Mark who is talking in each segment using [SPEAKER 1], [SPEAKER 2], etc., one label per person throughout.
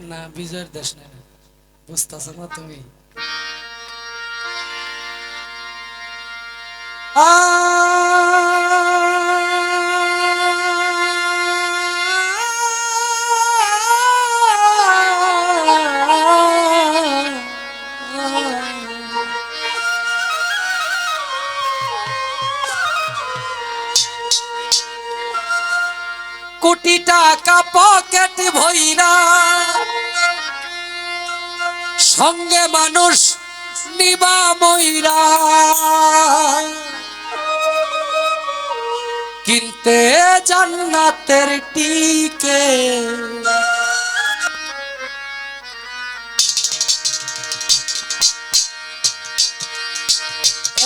[SPEAKER 1] না বিজয়ের দেশ না বুঝতেছ না তুমি? কোটি টাকা পকেট ভইরা সঙ্গে মানুষ নিবা মইরা কিনতে জান্নাতের টিকে।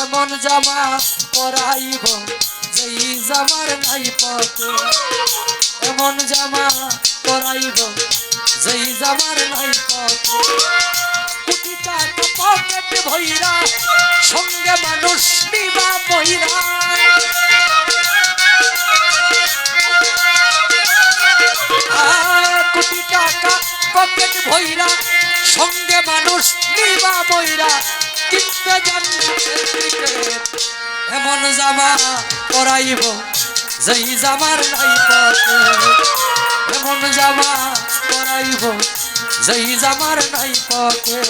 [SPEAKER 1] এমন জামা পরাইব যেই জামার নাই পকে এমন জামা পরাইব যেই জামার নাই টাকা পকেট ভইরা সঙ্গে মানুষ নিবা আহ, কোটি টাকা পকেট ভইরা সঙ্গে মানুষ নিবা বইরা কিনতে ক্রিকেট এমন জামা পরাইব যেই জামার নাই এমন জামা পরাইব যেই জামার নাই পকে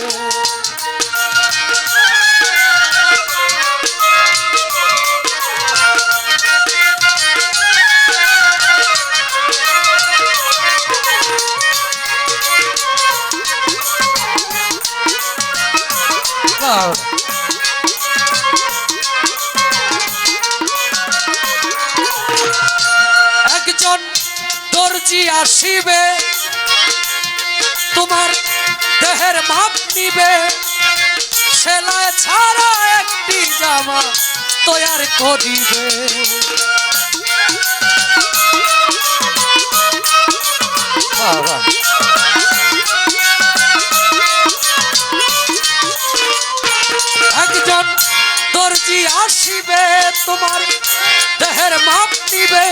[SPEAKER 1] দর্জি আসিবে, তোমার দেহের মাপ নিবে। সেলায় ছাড়া একটি জামা তৈয়ার করিবে। একজন দর্জি আসিবে, তোমার দেহের মাপ নিবে।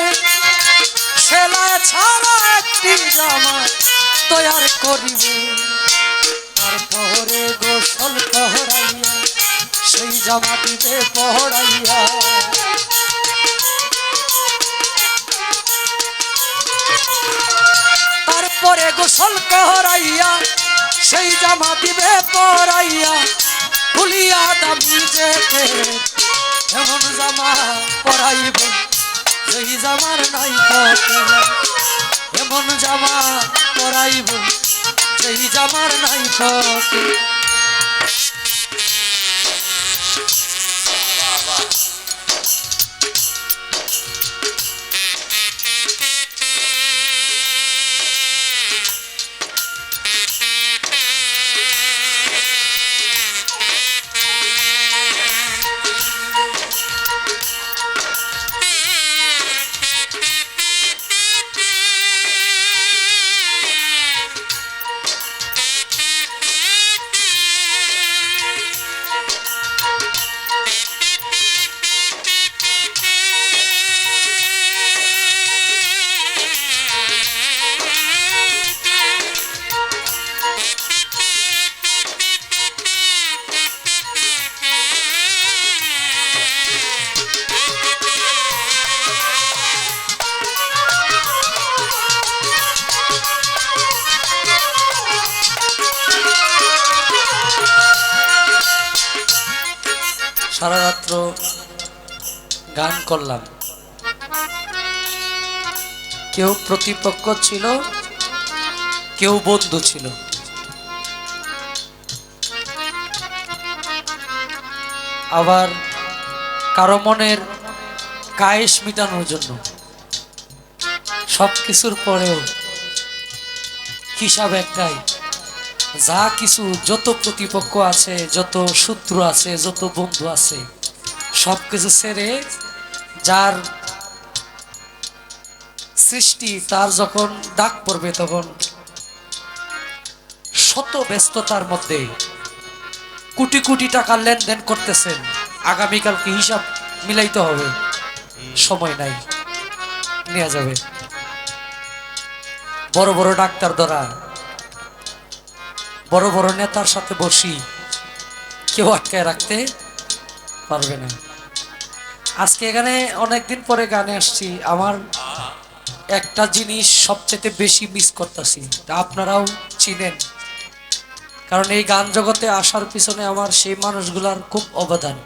[SPEAKER 1] সেলা ছাড়া একটি জামা তৈয়ার করিবে। তারপরে গোসল পহরাইয়া সেই জামা দিবে পহরাইয়া তারপরে গোসল কহরাইয়া সেই জামা দিবে পরাইয়া খুলিয়া দাবি যেতে এমন জামা পরাইব। সেই জামার নাই এমন জামা পরাইব সেই জামার নাই পকে সারা রাত্র গান করলাম। কেউ প্রতিপক্ষ ছিল, কেউ বন্ধু ছিল। আবার কারও মনের কায়েস মিটানোর জন্য সব কিছুর পরেও হিসাব একটাই। যা কিছু যত প্রতিপক্ষ আছে, যত শত্রু আছে, যত বন্ধু আছে সব কিছু ছেড়ে যার সৃষ্টি তার যখন ডাক পড়বে তখন শত ব্যস্ততার মধ্যে কোটি কোটি টাকা লেনদেন করতেছেন। আগামীকালকে হিসাব মিলাইতে হবে। সময় নাই। নেওয়া যাবে। বড় বড় ডাক্তার দ্বারা বড় বড় নেতার সাথে বসি, কেউ আটকায় রাখতে পারবে না। আজকে এখানে অনেকদিন পরে গানে আসছি, আমার একটা জিনিস সবচেয়ে বেশি মিস করতেছি আপনারাও চিনেন। কারণ এই গান জগতে আসার পিছনে আমার সেই মানুষগুলার খুব অবদান।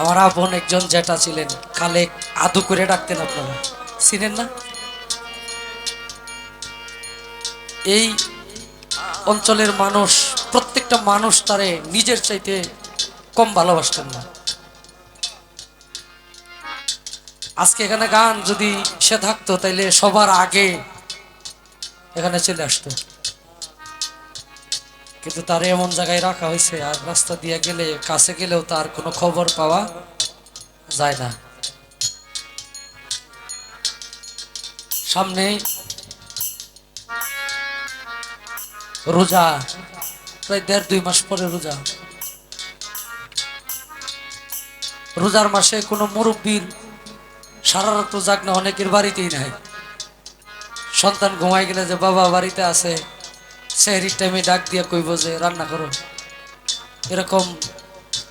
[SPEAKER 1] আমার আপন একজন জেঠা ছিলেন, কালে আদু করে ডাকতেন আপনারা। চিনেন না? এই অঞ্চলের মানুষ, প্রত্যেকটা মানুষ তারে নিজের চাইতে কম ভালোবাসতেন না। আজকে এখানে গান যদি সে থাকতো, তাইলে সবার আগে এখানে চলে আসতো। কিন্তু তার এমন জায়গায় রাখা হয়েছে, আর রাস্তা দিয়ে গেলে, কাছে গেলেও তার কোনো খবর পাওয়া যায় না। সামনে রোজা, প্রায় দেড় দুই মাস পরে রোজা। রোজার মাসে কোনো মুরব্বীর সারা রাত যাক না অনেকের বাড়িতেই নাই। সন্তান ঘুমাই গেলে যে বাবা বাড়িতে আছে সেহরির টাইমে ডাক দিয়া কইব যে, রান্না করো। এরকম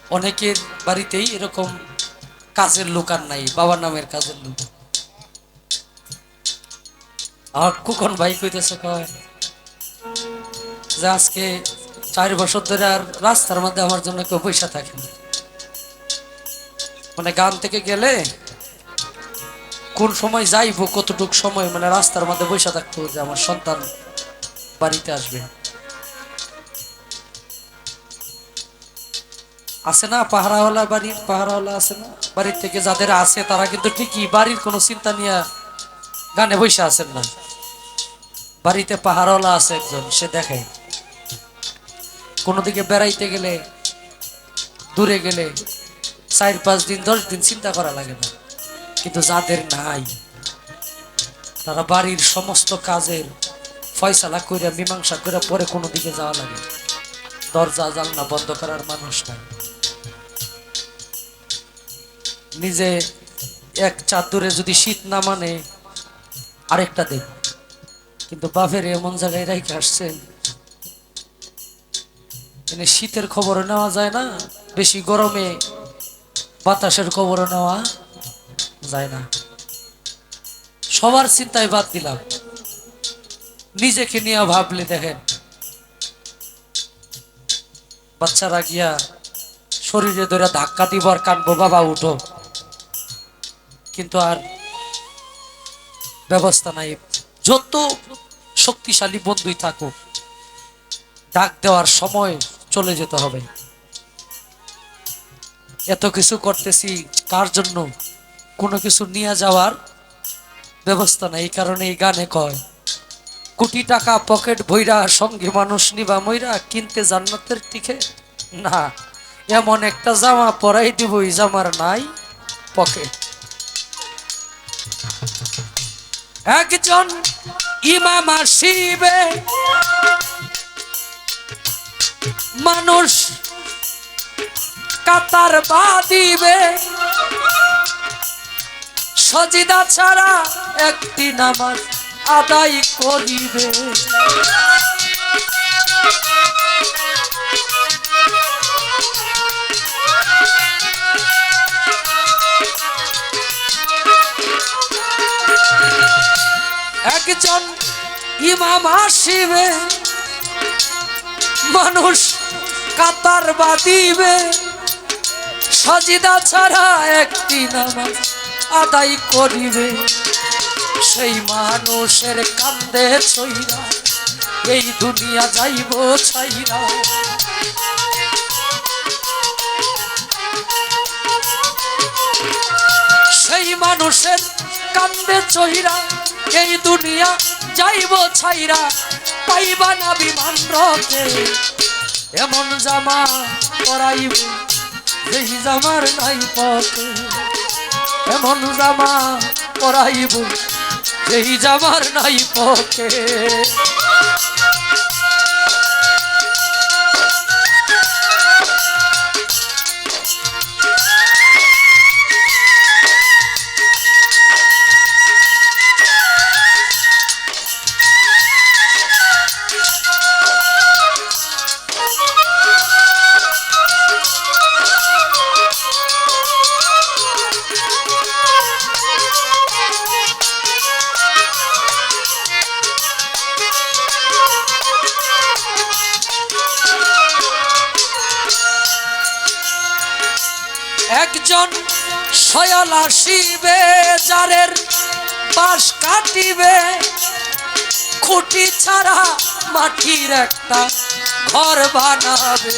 [SPEAKER 1] অনেকের বাড়িতেই এরকম কাজের লোক আর নাই, বাবার নামের কাজের লোক। আর কুকন ভাই কইতেছে, কয় যে আজকে চার বছর ধরে আর রাস্তার মধ্যে আমার জন্য কেউ পয়সা থাকে না। মানে গান থেকে গেলে কোন সময় যাইবো, কতটুক সময় মানে রাস্তার মধ্যে বসে থাকতো যে আমার সন্তান বাড়িতে আসবে। আছে না পাহারাওয়ালা বাড়ির পাহারাওয়ালা আছে না? বাড়ির থেকে যাদের আছে তারা কিন্তু ঠিকই বাড়ির কোনো চিন্তা নিয়ে গানে বসে আছেন না। বাড়িতে পাহারাওয়ালা আছে একজন, সে দেখে। কোনো দিকে বেড়াইতে গেলে, দূরে গেলে চার, পাঁচ দিন, দশ দিন চিন্তা করা লাগে না। কিন্তু যাদের নাই, তারা বাড়ির সমস্ত কাজের ফয়সালা করে মীমাংসা করে পরে কোনো দিকে যাওয়া লাগে দরজা, জানলা বন্ধ করার মানুষ নাই। নিজে এক চাদরে যদি শীত না মানে আরেকটা দিন কিন্তু বাপের এমন জায়গায় রেখে আসছেন এনে শীতের খবর নেওয়া যায় না, বেশি গরমে বাতাসের খবর নেওয়া যায় না। সবার চিন্তায় বাদ দিলাম। নিজেকে নিয়ে ভাবলে দেখেন। বাচ্চারা গিয়া শরীরে ধরে ধাক্কা দিব আর কানবো বাবা উঠো। কিন্তু আর ব্যবস্থা নাই। যত শক্তিশালী বন্ধুই থাকুক, ডাক দেওয়ার সময় চলে যেতে হবে। এত কিছু করতেছি কার জন্য? কোনো কিছু নিয়ে যাওয়ার ব্যবস্থা নাই, এই কারণে এই গানে কয়, কোটি টাকা পকেট ভৈরা সঙ্গে মানুষ নিবা মইরা, কিনতে জান্নাতের টিকে? না, এমন একটা জামা পরাই দিব এই জামার নাই পকেট। একজন ইমাম আসিবে। মানুষ কাতার বা দিবে। সজিদা ছাড়া একটি নামাজ আদায় করিবে। একজন ইমাম আসিবে। মানুষ কাতার বাদিবে সজিদা ছাড়া একটি নামাজ আদায় করিবে। সেই মানুষের কান্দে ছইরা, এই দুনিয়া যাইব ছাইরা। সেই মানুষের কান্দে চহিরা, এই দুনিয়া যাইব ছাইরা, পাইবা না বিমান রকে এমন জামা পরাইব, যেই জামার নাই পথে। এমন জামা পরাইব, যেই জামার নাই পথে। একজন সয়াল আসিবে, যারের বাস কাটিবে। খুঁটি ছাড়া মাটির একটা ঘর বানাবে।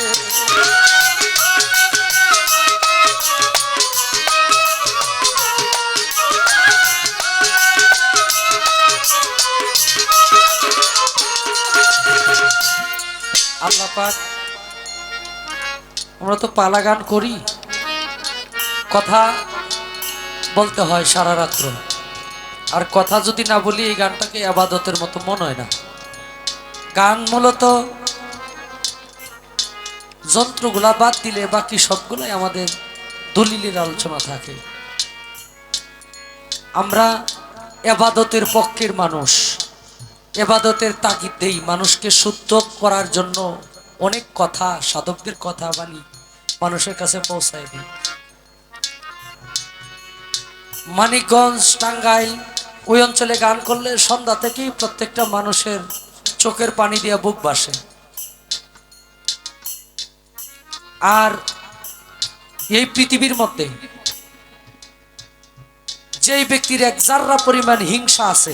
[SPEAKER 1] আল্লাহ পাক, আমরা তো পালা গান করি। কথা বলতে হয় সারা রাত্র। আর কথা যদি না বলি, এই গানটাকে আবাদতের মতো মনে হয় না। গান মূলত যন্ত্রগুলা বাদ দিলে বাকি সবগুলাই আমাদের দলিলের আলোচনা থাকে। আমরা এবাদতের পক্ষের মানুষ। এবাদতের তাগিদ দেই। মানুষকে শুদ্ধ করার জন্য অনেক কথা, সাধকদের কথা বাণী মানুষের কাছে পৌঁছায় দিই। মানিকগঞ্জ, টাঙ্গাইল, ওই অঞ্চলে গান করলে সন্ধ্যা থেকেই প্রত্যেকটা মানুষের চোখের পানি দিয়ে বুক বাসে আর এই পৃথিবীর মধ্যে যেই ব্যক্তির এক জাররা পরিমাণ হিংসা আছে,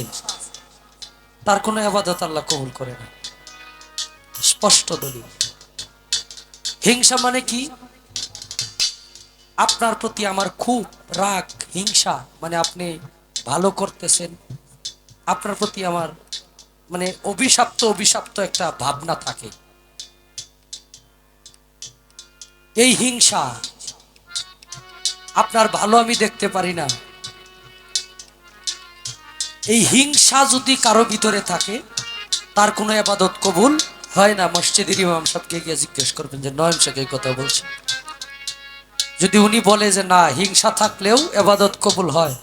[SPEAKER 1] তার কোনো আবাদত আল্লাহ কবুল করে না। স্পষ্ট দলিল। হিংসা মানে কি? আপনার প্রতি আমার খুব রাগ, হিংসা মানে আপনি ভালো করতেছেন। আপনার প্রতি আমার মানে অভিশপ্ত অভিশপ্ত একটা ভাবনা থাকে। এই হিংসা, আপনার ভালো আমি দেখতে পারি না। এই হিংসা যদি কারও ভিতরে থাকে, তার কোনো আবাদত কবুল হয় না। মসজিদের ইমাম সাহেবকে গিয়ে জিজ্ঞেস করবেন যে, নয়ন এই কথা বলছে যদি উনি বলে যে না, হিংসা থাকলেও এবাদত কবুল হয়,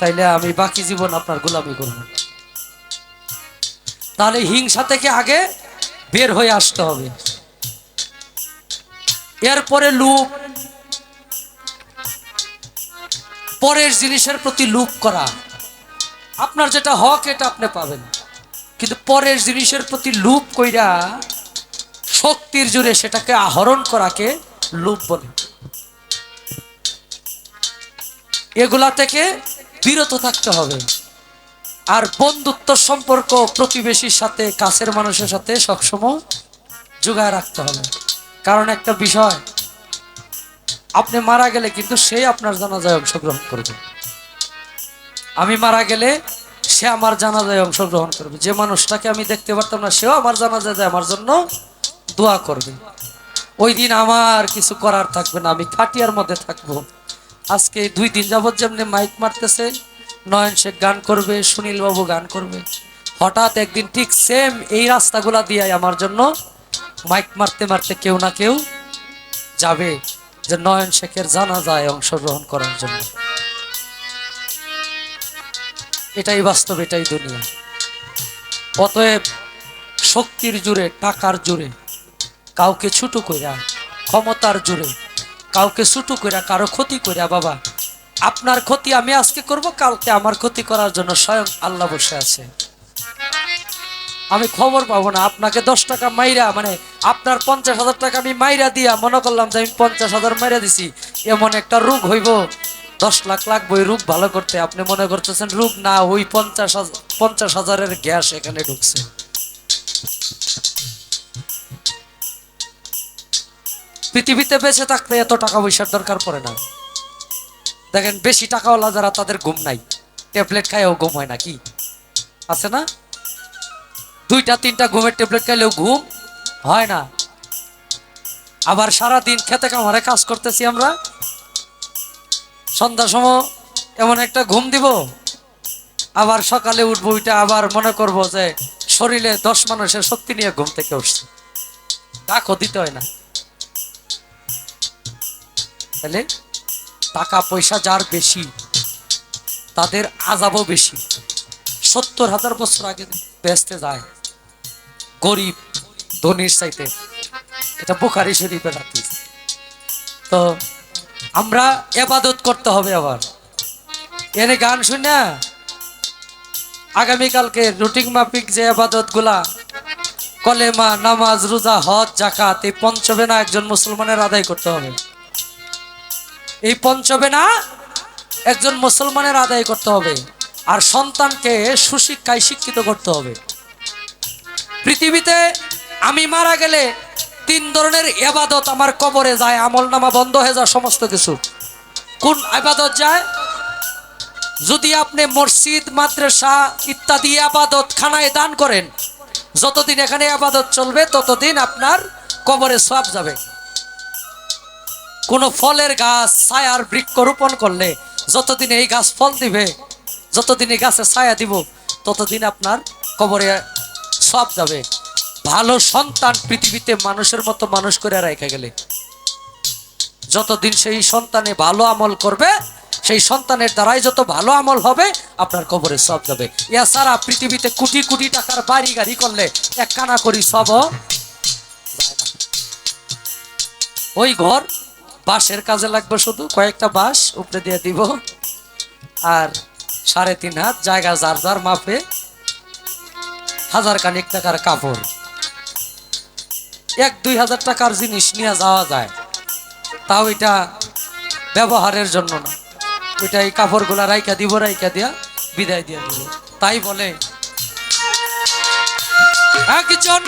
[SPEAKER 1] তাইলে আমি বাকি জীবন আপনার গোলামি করব। তাহলে হিংসা থেকে আগে বের হয়ে আসতে হবে। এরপরে লুপ। পরের জিনিসের প্রতি লুপ করা। আপনার যেটা হক, এটা আপনি পাবেন। কিন্তু পরের জিনিসের প্রতি লুপ কইরা শক্তির জোরে সেটাকে আহরণ করাকে লুপ বলে। এগুলা থেকে বিরত থাকতে হবে। আর বন্ধুত্ব সম্পর্ক প্রতিবেশীর সাথে, কাছের মানুষের সাথে সবসময় যোগায় রাখতে হবে। কারণ একটা বিষয়, আপনি মারা গেলে কিন্তু সে আপনার জানাজায় অংশগ্রহণ করবে। আমি মারা গেলে সে আমার জানাজায় অংশগ্রহণ করবে। যে মানুষটাকে আমি দেখতে পারতাম না, সেও আমার জানাজায় যায় আমার জন্য দোয়া করবে। ওই দিন আমার কিছু করার থাকবে না, আমি খাটিয়ার মধ্যে থাকব। আজকে দুই দিন যাবত যেমনি মাইক মারতেছে, নয়ন শেখ গান করবে, সুনীল বাবু গান করবে। হঠাৎ একদিন ঠিক সেম এই রাস্তাগুলা দিয়ে আমার জন্য মাইক মারতে মারতে কেউ না কেউ যাবে, যে নয়ন শেখের জানা যায় অংশগ্রহণ করার জন্য। এটাই বাস্তব, এটাই দুনিয়া। অতএব শক্তির জুড়ে, টাকার জুড়ে, কাউকে ছুটু কইরা, ক্ষমতার জুড়ে কাউকে ছুটু কইরা, কারও ক্ষতি কইরা, বাবা, আপনার ক্ষতি আমি আজকে করব, কালকে আমার ক্ষতি করার জন্য স্বয়ং আল্লাহ বসে আছে। আমি খবর পাবো না, আপনাকে দশ টাকা মাইরা মানে আপনার পঞ্চাশ হাজার টাকা আমি মাইরা দিয়া মনে করলাম যে আমি পঞ্চাশ হাজার মাইরা দিছি। এমন একটা রোগ হইব, দশ লাখ লাগবে ওই রোগ ভালো করতে। আপনি মনে করতেছেন রোগ না, ওই পঞ্চাশ হাজার পঞ্চাশ হাজারের গ্যাস এখানে ঢুকছে। পৃথিবীতে বেঁচে থাকতে এত টাকা পয়সার দরকার পড়ে না। দেখেন, বেশি টাকাওয়ালা যারা, তাদের ঘুম নাই। ট্যাবলেট খাইও ঘুম হয় না, কি? আছে না? দুইটা, তিনটা ঘুমের ট্যাবলেট খাইলেও ঘুম হয় না। আবার সারা দিন খেতে কামারে কাজ করতেছি আমরা। সন্ধ্যার সময় এমন একটা ঘুম দিব। আবার সকালে উঠবো ওইটা আবার মনে করব যে, শরীরে দশ মানুষের শক্তি নিয়ে ঘুম থেকে উঠছে। ডাকও দিতে হয় না। তাহলে টাকা পয়সা যার বেশি, তাদের আজাবও বেশি। সত্তর হাজার বছর আগে বেচতে যায়, গরিব, ধনির চাইতে, এটা বোখারি শরীফের হাতিস তো আমরা এবাদত করতে হবে আবার। এনে গান শুনে আগামীকালকে রুটিন মাফিক যে আবাদতগুলা কলেমা, নামাজ, রোজা, হজ জাকাত এই পঞ্চবেনা একজন মুসলমানের আদায় করতে হবে। এই পঞ্চবেনা একজন মুসলমানের আদায় করতে হবে আর সন্তানকে সুশিক্ষায় শিক্ষিত করতে হবে। পৃথিবীতে আমি মারা গেলে তিন ধরনের এবাদত আমার কবরে যায় আমল নামা বন্ধ হয়ে যায়, সমস্ত কিছু। কোন আবাদত যায়? যদি আপনি মসজিদ, মাদ্রাসা ইত্যাদি আবাদত খানায় দান করেন, যতদিন এখানে আবাদত চলবে, ততদিন আপনার কবরে সব যাবে। কোনো ফলের গাছ ছায়ার বৃক্ষ রোপণ করলে যতদিন এই গাছ ফল দিবে, যতদিন এই গাছে ছায়া দিব, ততদিন আপনার কবরে সব যাবে। ভালো সন্তান পৃথিবীতে মানুষের মতো মানুষ করে রেখে গেলে। যতদিন সেই সন্তানে ভালো আমল করবে, সেই সন্তানের দ্বারাই যত ভালো আমল হবে, আপনার কবরে সব যাবে। এছাড়া পৃথিবীতে কোটি কোটি টাকার বাড়ি গাড়ি করলে এক কানা করি সব ওই ঘর বাঁশের কাজে লাগবে শুধু, কয়েকটা বাঁশ উপরে দিয়ে দিব। আর সাড়ে তিন হাত, জায়গা যার যার মাপে হাজার কানিক টাকার কাপড়। এক দুই হাজার টাকার জিনিস নিয়ে যাওয়া যায়, তাও এটা ব্যবহারের জন্য না। ওইটা এই কাপড়গুলা রাইকা দিব রাইকা দিয়া বিদায় দিয়ে দিব। তাই বলে, একজন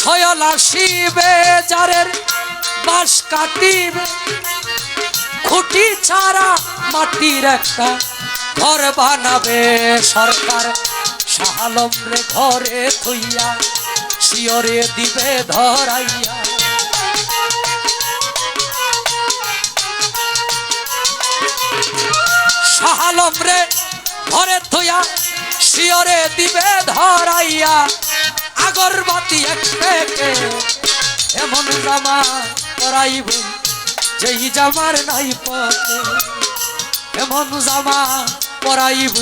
[SPEAKER 1] সয়ল আসিবে যারের বাস কাটিবে খুঁটি ছাড়া মাটির একটা ঘর বানাবে সরকার। শাহালম রে ঘরে থইয়া শিয়রে দিবে ধরাইয়া। শাহালম রে ঘরে থইয়া শিয়রে দিবে ধরাইয়া। আগরবাতি এক এমন জামা পরাইব যেই জামার নাই পথে, এমন জামা পরাইব।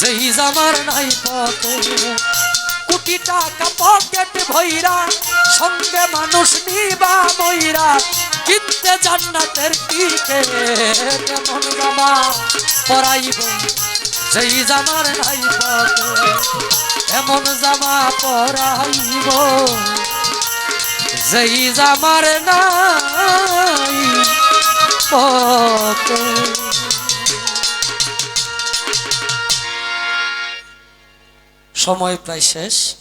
[SPEAKER 1] যেই জামার নাই পথে, কোটি টাকা পকেট ভৈরা সঙ্গে মানুষ নিবা ময়রা কিনতে জান্নাতের টিকে এমন জামা পরাইব। যেই জামার নাই পথে, এমন জামা পরাইব। যেই জামার নাই পথে। সময় প্রায় শেষ।